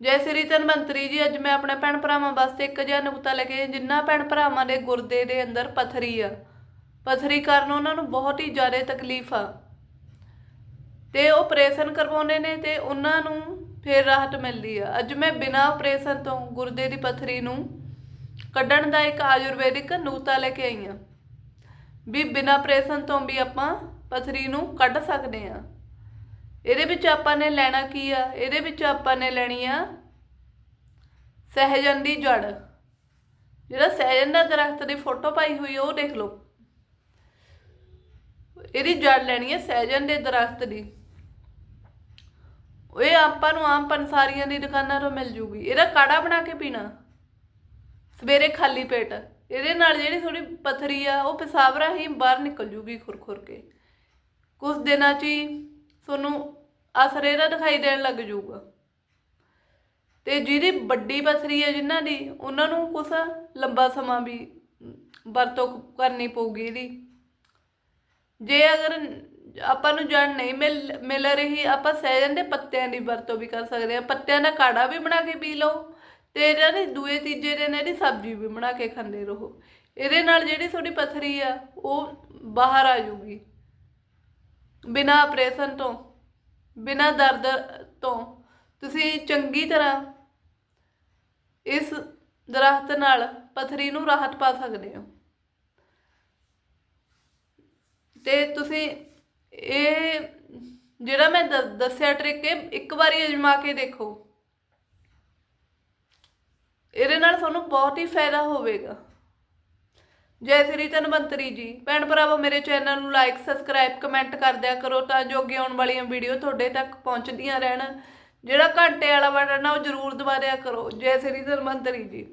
ਜੈ ਸ੍ਰੀ ਧਨਵੰਤਰੀ ਜੀ, ਅੱਜ ਮੈਂ ਆਪਣੇ ਭੈਣ ਭਰਾਵਾਂ ਵਾਸਤੇ ਇੱਕ ਜਿਹਾ ਨੁਕਤਾ ਲੈ ਕੇ ਆਈ। ਜਿਨ੍ਹਾਂ ਭੈਣ ਭਰਾਵਾਂ ਦੇ ਗੁਰਦੇ ਦੇ ਅੰਦਰ ਪਥਰੀ ਆ। ਪਥਰੀ ਕਾਰਨ ਉਹਨਾਂ ਨੂੰ ਬਹੁਤ ਹੀ ਜ਼ਿਆਦਾ ਤਕਲੀਫ ਆ। ਤੇ ਉਹ ਆਪਰੇਸ਼ਨ ਕਰਵਾਉਂਦੇ ਨੇ ਤੇ ਉਹਨਾਂ ਨੂੰ ਫਿਰ ਰਾਹਤ ਮਿਲਦੀ ਆ। ਅੱਜ ਮੈਂ ਬਿਨਾਂ ਆਪਰੇਸ਼ਨ ਤੋਂ ਗੁਰਦੇ ਦੀ ਪਥਰੀ ਨੂੰ ਕੱਢਣ ਦਾ ਇੱਕ ਆਯੁਰਵੈਦਿਕ ਨੁਕਤਾ ਲੈ ਕੇ ਆਈ ਹਾਂ। ਵੀ ਬਿਨਾਂ ਆਪਰੇਸ਼ਨ ਤੋਂ ਵੀ ਆਪਾਂ ਪਥਰੀ ਨੂੰ ਕੱਢ ਸਕਦੇ ਆ ਇਹਦੇ ਵਿੱਚ ਆਪਾਂ ਨੇ ਲੈਣਾ ਕੀ ਆ? ਇਹਦੇ ਵਿੱਚ ਆਪਾਂ ਨੇ ਲੈਣੀ ਆ ਸਹਿਜਨ ਦੀ ਜੜ। ਜਿਹੜਾ ਸਹਿਜਨ ਦਾ ਦਰਖਤ ਦੀ ਫੋਟੋ ਪਾਈ ਹੋਈ ਉਹ ਦੇਖ ਲਓ। ਇਹਦੀ ਜੜ ਲੈਣੀ ਹੈ ਸਹਿਜਨ ਦੇ ਦਰਖਤ ਦੀ। ਇਹ ਆਪਾਂ ਨੂੰ ਆਮ ਪੰਸਾਰੀਆਂ ਦੀ ਦੁਕਾਨਾਂ ਤੋਂ ਮਿਲ ਜੂਗੀ। ਇਹਦਾ ਕਾੜਾ ਬਣਾ ਕੇ ਪੀਣਾ। ਸਵੇਰੇ ਖਾਲੀ ਪੇਟ। ਇਹਦੇ ਨਾਲ ਜਿਹੜੀ ਥੋੜੀ ਪਥਰੀ ਆ, ਉਹ ਪਿਸ਼ਾਬ ਰਾਹੀਂ ਬਾਹਰ ਨਿਕਲ ਜੂਗੀ ਖੁਰਖੁਰ ਕੇ। ਕੁਝ ਦਿਨਾਂ 'ਚ ਹੀ ਤੁਹਾਨੂੰ ਅਸਰ ਇਹਦਾ ਦਿਖਾਈ ਦੇਣ ਲੱਗ ਜਾਊਗਾ। ਤੇ ਜਿਹਦੀ ਵੱਡੀ ਪਥਰੀ ਹੈ ਜਿਨ੍ਹਾਂ ਦੀ, ਉਹਨਾਂ ਨੂੰ ਕੁਛ ਲੰਬਾ ਸਮਾਂ ਵੀ ਵਰਤੋਂ ਕਰਨੀ ਪਊਗੀ ਇਹਦੀ। ਜੇ ਅਗਰ ਆਪਾਂ ਨੂੰ ਜੜ ਨਹੀਂ ਮਿਲ ਮਿਲ ਰਹੀ, ਆਪਾਂ ਸਹਿਜਨ ਦੇ ਪੱਤਿਆਂ ਦੀ ਵਰਤੋਂ ਵੀ ਕਰ ਸਕਦੇ ਹਾਂ। ਪੱਤਿਆਂ ਦਾ ਕਾੜਾ ਵੀ ਬਣਾ ਕੇ ਪੀ ਲਓ ਤੇ ਇਹਨਾਂ ਦੀ ਦੂਏ, ਤੀਜੇ ਦਿਨ ਇਹਦੀ ਸਬਜ਼ੀ ਵੀ ਬਣਾ ਕੇ ਖਾਂਦੇ ਰਹੋ। ਇਹਦੇ ਨਾਲ ਜਿਹੜੀ ਤੁਹਾਡੀ ਪਥਰੀ ਆ, ਉਹ ਬਾਹਰ ਆ ਜੂਗੀ ਬਿਨਾਂ ਆਪਰੇਸ਼ਨ ਤੋਂ, ਬਿਨਾਂ ਦਰਦ ਤੋਂ, ਤੁਸੀਂ ਚੰਗੀ ਤਰ੍ਹਾਂ ਇਸ ਦਰਖਤ ਨਾਲ ਪਥਰੀ ਨੂੰ ਰਾਹਤ ਪਾ ਸਕਦੇ ਹੋ। ਤੇ ਤੁਸੀਂ ਇਹ ਜਿਹੜਾ ਮੈਂ ਦ- ਦੱਸਿਆ ਟ੍ਰਿਕ ਇਹ ਇੱਕ ਵਾਰੀ ਅਜਮਾ ਕੇ ਦੇਖੋ। ਇਹਦੇ ਨਾਲ ਤੁਹਾਨੂੰ ਬਹੁਤ ਹੀ ਫਾਇਦਾ ਹੋਵੇਗਾ। ਜੈ ਸ੍ਰੀ ਧਨਵੰਤਰੀ ਜੀ। ਭੈਣ ਭਰਾਵੋ, ਮੇਰੇ ਚੈਨਲ ਨੂੰ ਲਾਈਕ ਸਬਸਕ੍ਰਾਈਬ ਕਮੈਂਟ ਕਰ ਦਿਆ ਕਰੋ ਤਾਂ ਜੋ ਅੱਗੇ ਆਉਣ ਵਾਲੀਆਂ ਵੀਡੀਓ ਤੁਹਾਡੇ ਤੱਕ ਪਹੁੰਚਦੀਆਂ ਰਹਿਣ। ਜਿਹੜਾ ਘੰਟੇ ਵਾਲਾ ਬਟਨ ਆ, ਉਹ ਜ਼ਰੂਰ ਦਬਾ ਦਿਆ ਕਰੋ। ਜੈ ਸ੍ਰੀ ਧਨਵੰਤਰੀ ਜੀ।